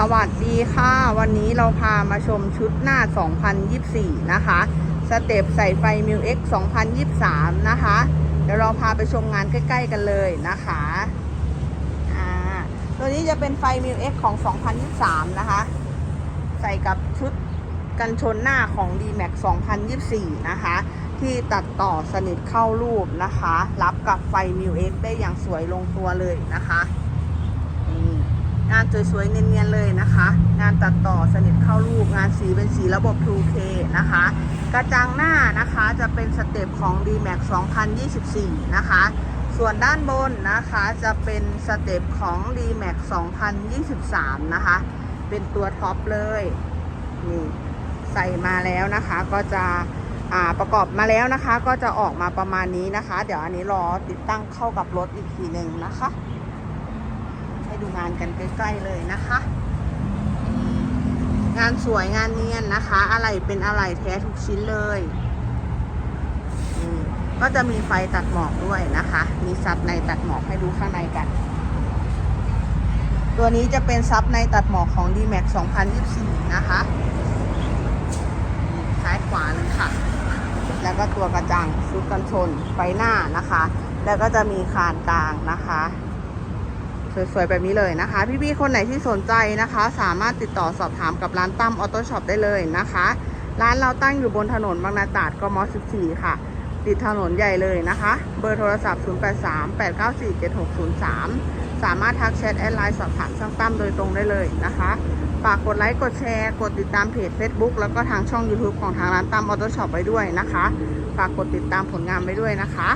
สวัสดีค่ะ วันนี้เราพามาชมชุดหน้า 2024 นะคะ สเต็ปใส่ไฟมิว X 2023 นะคะ เดี๋ยวเราพาไปชมงานใกล้ ๆ กันเลยนะคะอ่าตัวนี้จะเป็นไฟมิว X ของ 2023 นะคะ ใส่กับชุดกันชนหน้าของ D-Max 2024 นะคะ ที่ตัดต่อสนิทเข้ารูปนะคะ รับกับไฟมิว X ได้อย่างสวยลงตัวเลยนะคะ งานสวยๆ เนียนๆ เลยนะคะ งานตัดต่อสนิทเข้ารูป งานสีเป็นสีระบบ 2K นะคะ กระจังหน้านะคะจะเป็นสเต็ปของ D-Max 2024 นะคะ ส่วนด้านบนนะคะจะเป็นสเต็ปของ D-Max 2023 นะคะ เป็นตัวท็อปเลยนี่ใส่มาแล้วนะคะก็จะประกอบมาแล้วนะคะ ก็จะออกมาประมาณนี้นะคะ เดี๋ยวอันนี้รอติดตั้งเข้ากับรถอีกทีหนึ่งนะคะ ให้ดูงานกันใกล้ๆเลยนะคะ งานสวยงานเนียนนะคะ อะไรเป็นอะไรแท้ทุกชิ้นเลยก็จะมีไฟตัดหมอกด้วยนะคะ มีซับในตัดหมอกให้ดูข้างในกัน ตัวนี้จะเป็นซับในตัดหมอกของ D-Max 2024 นะคะซ้ายขวาเลยค่ะ แล้วก็ตัวกระจังชุดกันชนไฟหน้านะคะ แล้วก็จะมีคานกลางนะคะ สวยๆ แบบนี้เลยนะคะ พี่ๆคนไหนที่สนใจนะคะ สามารถติดต่อสอบถามกับร้านตั้มออโต้ช็อปได้เลยนะคะ ร้านเราตั้งอยู่บนถนนบางนาตราดกม 14 ค่ะ ติดถนนใหญ่เลยนะคะ เบอร์โทรศัพท์ 0838947603 สามารถทักแชทแอดไลน์สอบถามช่างตั้มโดยตรงได้เลยนะคะฝากกดไลค์กดแชร์ กดติดตามเพจ Facebook แล้วก็ทางช่อง YouTube ของทางร้านตั้มออโต้ช็อปไว้ด้วยนะคะ ฝากกดติดตามผลงานไว้ด้วยนะคะ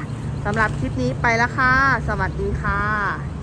สำหรับคลิปนี้ไปแล้วค่ะ สวัสดีค่ะ